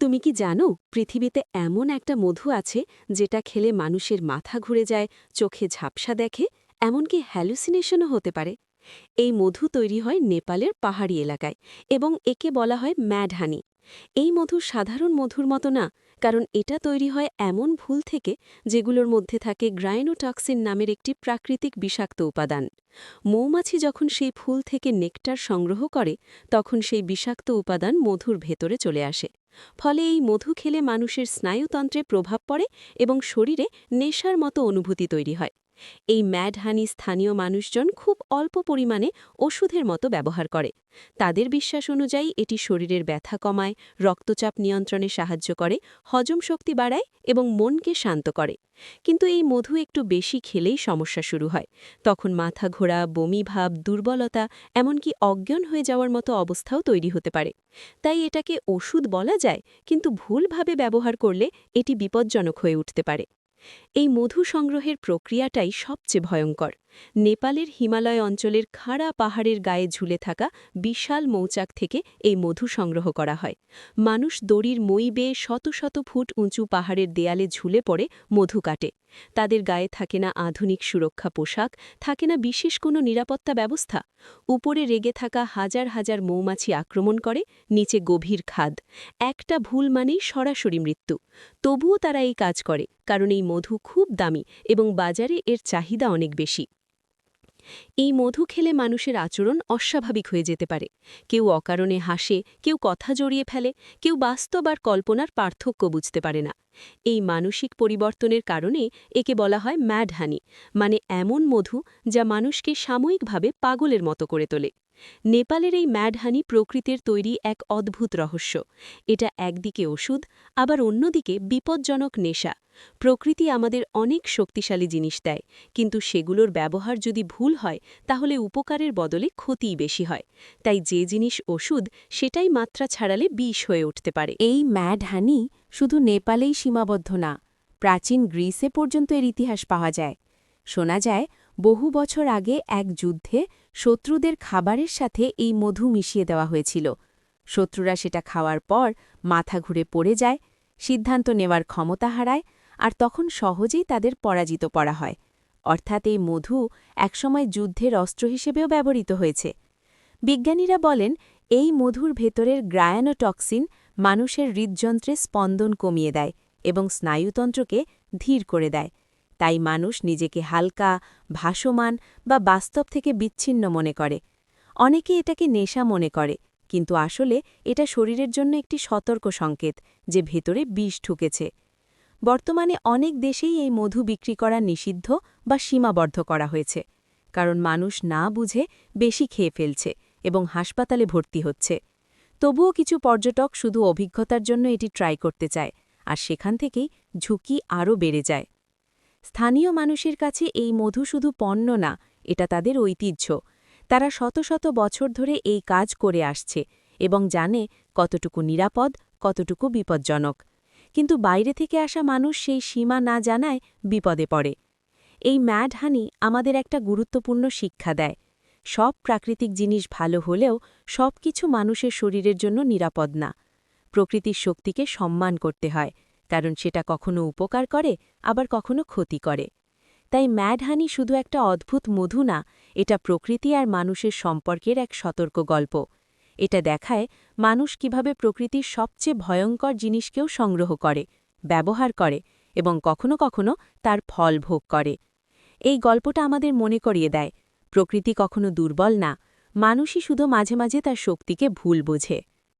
তুমি কি জানো, পৃথিবীতে এমন একটা মধু আছে যেটা খেলে মানুষের মাথা ঘুরে যায়, চোখে ঝাপসা দেখে, এমনকি হ্যালুসিনেশনও হতে পারে। এই মধু তৈরি হয় নেপালের পাহাড়ি এলাকায় এবং একে বলা হয় ম্যাড হানি এই মধু সাধারণ মধুর মতো না, কারণ এটা তৈরি হয় এমন ভুল থেকে যেগুলোর মধ্যে থাকে গ্রাইনোটক্সিন নামের একটি প্রাকৃতিক বিষাক্ত উপাদান। মৌমাছি যখন সেই ফুল থেকে নেকটার সংগ্রহ করে, তখন সেই বিষাক্ত উপাদান মধুর ভেতরে চলে আসে। ফলে এই মধু খেলে মানুষের স্নায়ুতন্ত্রে প্রভাব পড়ে এবং শরীরে নেশার মতো অনুভূতি তৈরি হয়। এই ম্যাড হানি স্থানীয় মানুষজন খুব অল্প পরিমাণে ওষুধের মতো ব্যবহার করে। তাদের বিশ্বাস অনুযায়ী এটি শরীরের ব্যথা কমায়, রক্তচাপ নিয়ন্ত্রণে সাহায্য করে, হজম শক্তি বাড়ায় এবং মনকে শান্ত করে। কিন্তু এই মধু একটু বেশি খেলেই সমস্যা শুরু হয়। তখন মাথা ঘোরা, বমি ভাব, দুর্বলতা, এমনকি অজ্ঞান হয়ে যাওয়ার মতো অবস্থাও তৈরি হতে পারে। তাই এটাকে ওষুধ বলা যায়, কিন্তু ভুলভাবে ব্যবহার করলে এটি বিপজ্জনক হয়ে উঠতে পারে। এই মধু সংগ্রহের প্রক্রিয়াটাই সবচেয়ে ভয়ঙ্কর। নেপালের হিমালয় অঞ্চলের খাড়া পাহাড়ের গায়ে ঝুলে থাকা বিশাল মৌচাক থেকে এই মধু সংগ্রহ করা হয়। মানুষ দড়ির মই বেয়ে শত শত ফুট উঁচু পাহাড়ের দেয়ালে ঝুলে পড়ে মধু কাটে। তাদের গায়ে থাকে না আধুনিক সুরক্ষা পোশাক, থাকে না বিশেষ কোনো নিরাপত্তা ব্যবস্থা। উপরে রেগে থাকা হাজার হাজার মৌমাছি আক্রমণ করে, নিচে গভীর খাদ। একটা ভুল মানেই সরাসরি মৃত্যু। তবুও তারা এই কাজ করে, কারণ এই মধু খুব দামি এবং বাজারে এর চাহিদা অনেক বেশি। এই মধু খেলে মানুষের আচরণ অস্বাভাবিক হয়ে যেতে পারে। কেউ অকারণে হাসে, কেউ কথা জড়িয়ে ফেলে, কেউ বাস্তব আর কল্পনার পার্থক্য বুঝতে পারে না। এই মানসিক পরিবর্তনের কারণে একে বলা হয় ম্যাড হানি মানে এমন মধু যা মানুষকে সাময়িকভাবে পাগলের মতো করে তোলে। নেপালের এই ম্যাডহানি প্রকৃতির তৈরি এক অদ্ভুত রহস্য। এটা একদিকে ওষুধ, আবার অন্যদিকে বিপজ্জনক নেশা। প্রকৃতি আমাদের অনেক শক্তিশালী জিনিস দেয়, কিন্তু সেগুলোর ব্যবহার যদি ভুল হয়, তাহলে উপকারের বদলে ক্ষতিই বেশি হয়। তাই যে জিনিস ওষুধ, সেটাই মাত্রা ছাড়ালে বিষ হয়ে উঠতে পারে। এই ম্যাড হানি শুধু নেপালেই সীমাবদ্ধ না, প্রাচীন গ্রিসে পর্যন্ত এর ইতিহাস পাওয়া যায়। শোনা যায় বহু বছর আগে এক যুদ্ধে শত্রুদের খাবারের সাথে এই মধু মিশিয়ে দেওয়া হয়েছিল। শত্রুরা সেটা খাওয়ার পর মাথা ঘুরে পড়ে যায়, সিদ্ধান্ত নেওয়ার ক্ষমতা হারায়, আর তখন সহজেই তাদের পরাজিত করা হয়। অর্থাৎ এই মধু একসময় যুদ্ধের অস্ত্র হিসেবেও ব্যবহৃত হয়েছে। বিজ্ঞানীরা বলেন, এই মধুর ভেতরের গ্রায়ানোটক্সিন মানুষের হৃদযন্ত্রে স্পন্দন কমিয়ে দেয় এবং স্নায়ুতন্ত্রকে ধীর করে দেয়। তাই মানুষ নিজেকে হালকা, ভাসমান বা বাস্তব থেকে বিচ্ছিন্ন মনে করে। অনেকে এটাকে নেশা মনে করে, কিন্তু আসলে এটা শরীরের জন্য একটি সতর্ক সংকেত যে ভেতরে বিষ ঢুকেছে। বর্তমানে অনেক দেশেই এই মধু বিক্রি করা নিষিদ্ধ বা সীমাবদ্ধ করা হয়েছে, কারণ মানুষ না বুঝে বেশি খেয়ে ফেলছে এবং হাসপাতালে ভর্তি হচ্ছে। তবুও কিছু পর্যটক শুধু অভিজ্ঞতার জন্য এটি ট্রাই করতে চায়, আর সেখান থেকেই ঝুঁকি আরও বেড়ে যায়। স্থানীয় মানুষের কাছে এই মধু শুধু পণ্য না, এটা তাদের ঐতিহ্য। তারা শত শত বছর ধরে এই কাজ করে আসছে এবং জানে কতটুকু নিরাপদ, কতটুকু বিপজ্জনক। কিন্তু বাইরে থেকে আসা মানুষ সেই সীমা না জানায় বিপদে পড়ে। এই ম্যাড হানি আমাদের একটা গুরুত্বপূর্ণ শিক্ষা দেয়। সব প্রাকৃতিক জিনিস ভালো হলেও সব কিছু মানুষের শরীরের জন্য নিরাপদ না। প্রকৃতির শক্তিকে সম্মান করতে হয়। কারণ সেটা কখনো উপকার করে, আবার কখনো ক্ষতি করে। তাই ম্যাডহানি শুধু একটা অদ্ভুত মধু না, এটা প্রকৃতি আর মানুষের সম্পর্কের এক সতর্ক গল্প। এটা দেখায় মানুষ কীভাবে প্রকৃতির সবচেয়ে ভয়ঙ্কর জিনিসকেও সংগ্রহ করে, ব্যবহার করে এবং কখনো কখনো তার ফল ভোগ করে। এই গল্পটা আমাদের মনে করিয়ে দেয়, প্রকৃতি কখনো দুর্বল না, মানুষই শুধু মাঝে মাঝে তার শক্তিকে ভুল বোঝে।